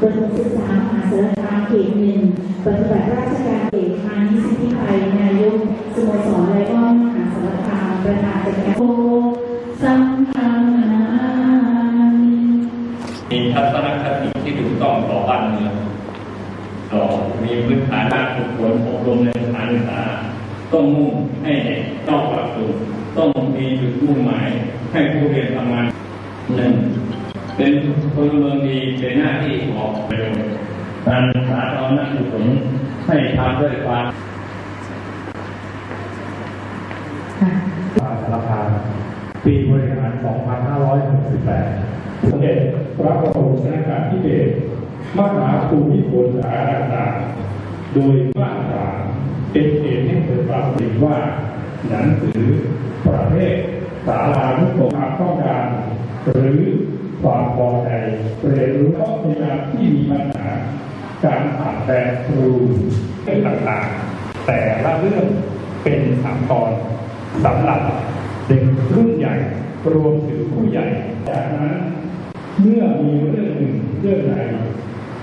ประถมศึกษามหาสารคามเขตหนึ่งปฏิบัติราชการเอกมานิสิทธิไทยนายกสโมสรไลออนมหาสารคามประธานจัดการโอสัมพันนามิมีทัศนคติที่ถูกต้องต่อบ้านเมืองต่อมีพื้นฐานการฝึกฝนอบรมในสถานศึกษาต้องมุ่งให้เด็กต้องปรับปรุงต้องมีจุดมุ่งหมายให้ผู้เรียนทำงานหนึ่ง เป็นพลเมืองดีเป็นหน้าที่ของประโยชน์การสาธารณกุศลให้ทำด้วยความมหาสารคามปีบริหาร 2568สมเด็จพระบรมชนกาธิเบศรมหาภูมิพลสาราต่างๆโดยมาตราเป็นเหตุให้เกิดความเห็นว่า หนังสือประเภทสารานุกรมความต้องการหรือ ความพอใจเรียนรู้ข้อพยายามที่มีปัญหา การอ่านแปลครูเรื่องต่างๆ แต่ละเรื่องเป็นสังกรสำหรับเด็กรุ่นใหญ่รวมถึงผู้ใหญ่จากนั้นเมื่อมีเรื่องหนึ่งเรื่องใด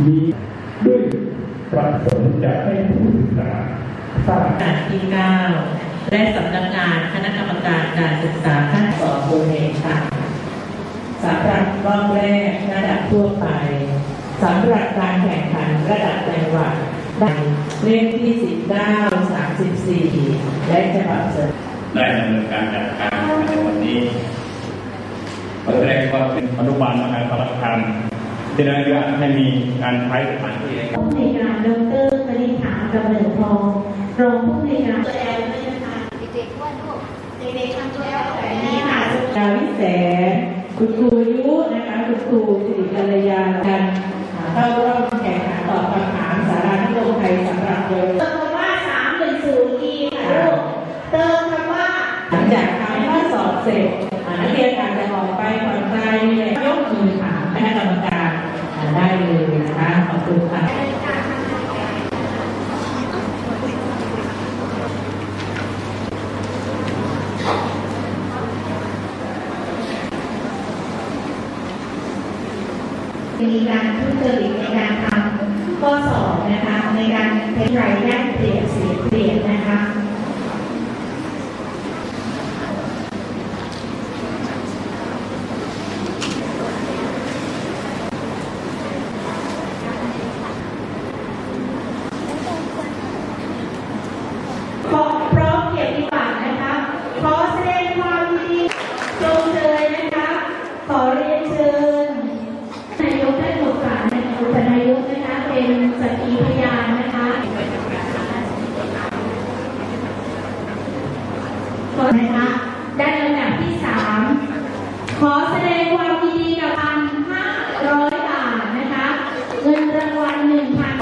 มีด้วยประสงค์จะให้ผู้ศึกษาทราบการที่9และสำนักงานคณะกรรมการการศึกษาขั้นสอนบนเองค่ะ สำหรับรอบแรกระดับทั่วไปสำหรับการแข่งขันระดับจังหวัดได้เลขที่ 19 34 และฉบับเสริมได้ดำเนินการจัดการในวันนี้ขอแสดงความเป็นอนุบาลมหาสารคามที่ได้อนุญาตให้มีการใช้สถานที่ในการผู้ในวยการดรคณิษฐากำเนิดทองรองผู้ในวยการตัวแอลด้วยนะคะเด็กๆว่าลูกเด็กๆทำตัวแอลแบบนี้ค่ะดาวิแสน คุณครูยุนะคะคุณครูสิริกัลยากันเข้าร่วมแข่งขันตอบคำถามสารานิยมไทยสำหรับเยาวชน เติมคำว่าสามหนึ่งศูนย์อีค่ะลูก เติมคำว่า หลังจากทำข้อสอบเสร็จอ่านักเรียนอาจจะออกไปผ่อนคลายเลยยกมือถามคณะกรรมการอ่าได้เลยนะคะ ขอบคุณค่ะ มีการทุจริตในการทำข้อสอบนะคะ ในการใช้รายได้เปลี่ยนเสียเปลี่ยนนะคะ ขอพร้อมเกียรติบัตรนะคะ ขอแสดงความยินดีชมเชยนะคะ ขอเรียนเชิญ นายกได้โอกาสในอุปนายกนะคะ เป็นสักขีพยานนะคะ ขอนะคะได้ลำดับที่สามขอแสดงความยินดีกับพันห้าร้อยบาทนะคะเงินรางวัลหนึ่งพัน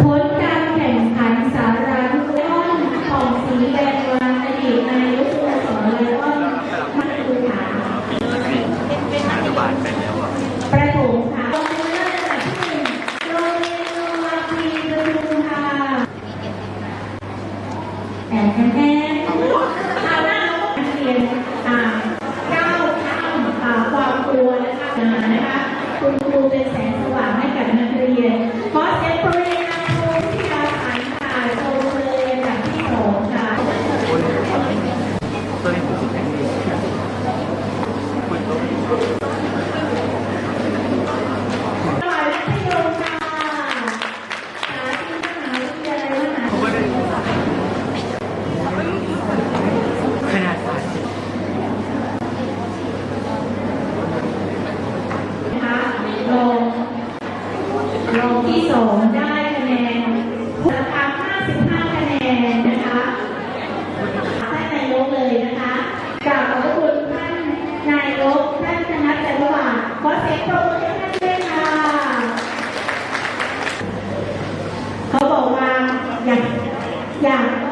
ผลการแข่งขันสารานุกรอนของสีแดงวันอดีตนายกสโมสรไลออนมัตตุฐานประถมค่ะโรงเรียนระดับที่หนึ่งโรงเรียนโนมาพีประทุมค่ะแอนแอนแอนเอาหน้าเราก็เรียนอ่าก้าวข้ามอ่าความกลัวนะคะนะคะ คุณครูเป็นแสงสว่างให้กับนักเรียน ขอเสียงปรบมือให้ครูที่ดาวสันค่ะโชว์เลยอันดับที่สองค่ะฝ่ายมัธยมค่ะสาธิตมหาวิทยาลัยมหาวิทยาลัย นะคะลงลงที่สองได้คะแนนราคา55 คะแนนนะคะท่านนายกเลยนะคะกราบขอบพระคุณท่านนายกท่านธนัทจันทวาขอเสียงปรบมือให้ท่านด้วยค่ะ เ